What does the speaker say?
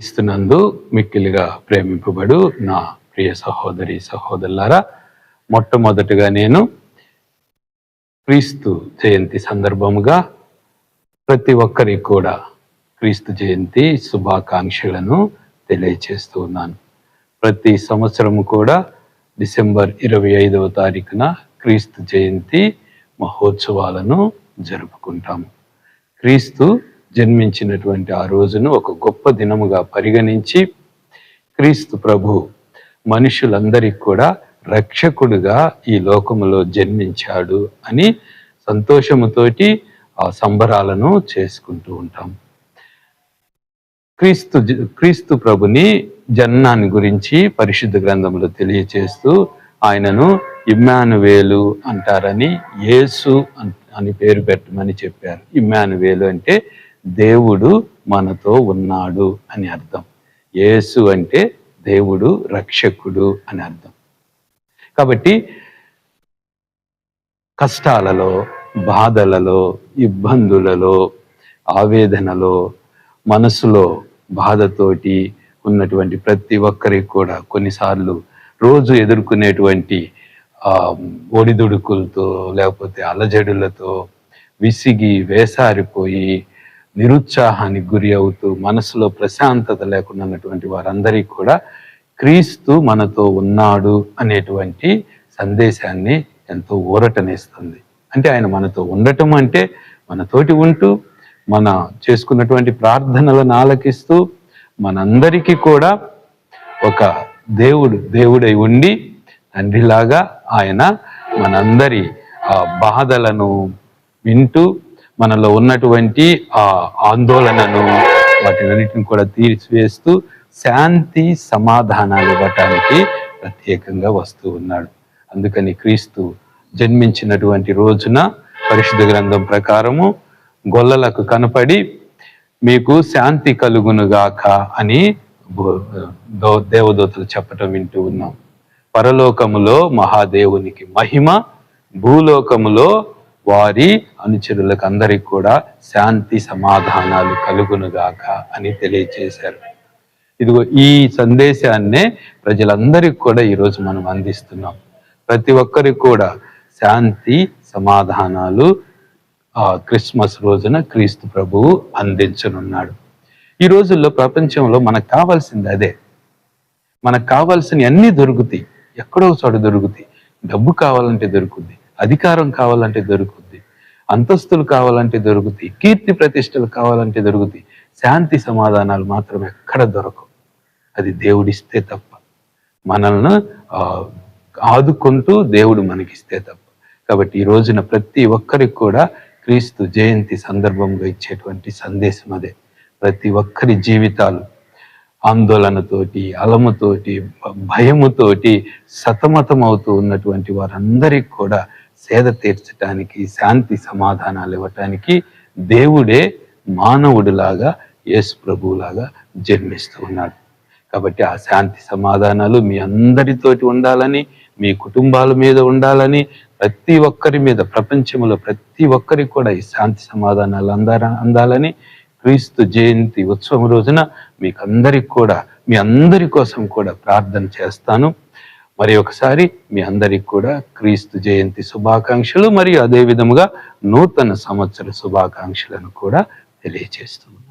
ఇస్తున్నందు మిక్కిలిగా ప్రేమింపబడు నా ప్రియ సహోదరి సహోదరులారా మొట్టమొదటిగా నేను క్రీస్తు జయంతి సందర్భముగా ప్రతి ఒక్కరికి కూడా క్రీస్తు జయంతి శుభాకాంక్షలను తెలియచేస్తూ ఉన్నాను. ప్రతి సంవత్సరము కూడా డిసెంబర్ ఇరవై ఐదవ తారీఖున క్రీస్తు జయంతి మహోత్సవాలను జరుపుకుంటాము. క్రీస్తు జన్మించినటువంటి ఆ రోజును ఒక గొప్ప దినముగా పరిగణించి క్రీస్తు ప్రభు మనుషులందరికీ కూడా రక్షకుడుగా ఈ లోకములో జన్మించాడు అని సంతోషముతోటి ఆ సంబరాలను చేసుకుంటూ ఉంటాం. క్రీస్తు క్రీస్తు ప్రభుని జన్నాన్ని గురించి పరిశుద్ధ గ్రంథంలో తెలియచేస్తూ ఆయనను ఇమ్మానువేలు అంటారని యేసు అని పేరు పెట్టమని చెప్పారు. ఇమ్మానువేలు అంటే దేవుడు మనతో ఉన్నాడు అని అర్థం. యేసు అంటే దేవుడు రక్షకుడు అని అర్థం. కాబట్టి కష్టాలలో బాధలలో ఇబ్బందులలో ఆవేదనలో మనసులో బాధతోటి ఉన్నటువంటి ప్రతి ఒక్కరికి కూడా కొన్నిసార్లు రోజు ఎదుర్కొనేటువంటి ఒడిదుడుకులతో లేకపోతే అలజడులతో విసిగి వేసారిపోయి నిరుత్సాహానికి గురి అవుతూ మనసులో ప్రశాంతత లేకుండా ఉన్నటువంటి వారందరికీ కూడా క్రీస్తు మనతో ఉన్నాడు అనేటువంటి సందేశాన్ని ఎంతో ఊరటనేస్తుంది. అంటే ఆయన మనతో ఉండటం అంటే మనతోటి ఉంటూ మన చేసుకున్నటువంటి ప్రార్థనలను ఆలకిస్తూ మనందరికీ కూడా ఒక దేవుడు దేవుడై ఉండి తండ్రిలాగా ఆయన మనందరి బాధలను వింటూ మనలో ఉన్నటువంటి ఆ ఆందోళనను వాటినన్నిటిని కూడా తీర్చివేస్తూ శాంతి సమాధానాలు ఇవ్వటానికి ప్రత్యేకంగా వస్తూ ఉన్నాడు. అందుకని క్రీస్తు జన్మించినటువంటి రోజున పరిశుద్ధ గ్రంథం ప్రకారము గొల్లలకు కనపడి మీకు శాంతి కలుగునుగాక అని దేవదూతలు చెప్పటం వింటూ ఉన్నాం. పరలోకములో మహాదేవునికి మహిమ భూలోకములో వారి అనుచరులకు అందరికి కూడా శాంతి సమాధానాలు కలుగునుగాక అని తెలియచేశారు. ఇదిగో ఈ సందేశాన్నే ప్రజలందరికీ కూడా ఈరోజు మనం అందిస్తున్నాం. ప్రతి ఒక్కరికి కూడా శాంతి సమాధానాలు ఆ క్రిస్మస్ రోజున క్రీస్తు ప్రభువు అందించనున్నాడు. ఈ రోజుల్లో ప్రపంచంలో మనకు కావాల్సింది అదే. మనకు కావాల్సిన అన్ని దొరుకుతాయి. ఎక్కడో చోట దొరుకుతాయి. డబ్బు కావాలంటే దొరుకుద్ది. అధికారం కావాలంటే దొరుకుద్ది అంతస్తులు కావాలంటే దొరుకుతాయి కీర్తి ప్రతిష్టలు కావాలంటే దొరుకుతాయి. శాంతి సమాధానాలు మాత్రం ఎక్కడ దొరకవు. అది దేవుడిస్తే తప్ప. మనల్ని ఆదుకుంటూ దేవుడు మనకిస్తే తప్ప. కాబట్టి ఈ రోజున ప్రతి ఒక్కరికి కూడా క్రీస్తు జయంతి సందర్భంగా ఇచ్చేటువంటి సందేశం అదే. ప్రతి ఒక్కరి జీవితాలు ఆందోళనతోటి అలముతోటి భయముతోటి సతమతం అవుతూ ఉన్నటువంటి వారందరికి కూడా సేద తీర్చటానికి శాంతి సమాధానాలు ఇవ్వటానికి దేవుడే మానవుడిలాగా యేసు ప్రభువులాగా జన్మిస్తూ ఉన్నాడు. కాబట్టి ఆ శాంతి సమాధానాలు మీ అందరితోటి ఉండాలని మీ కుటుంబాల మీద ఉండాలని ప్రతి ఒక్కరి మీద ప్రపంచంలో ప్రతి ఒక్కరికి కూడా ఈ శాంతి సమాధానాలు అందార అందాలని క్రీస్తు జయంతి ఉత్సవం రోజున మీకు అందరికి కూడా మీ అందరి కోసం కూడా ప్రార్థన చేస్తాను. మరి ఒకసారి మీ అందరికి కూడా క్రీస్తు జయంతి శుభాకాంక్షలు మరియు అదే విధముగా నూతన సంవత్సర శుభాకాంక్షలను కూడా తెలియజేస్తుంది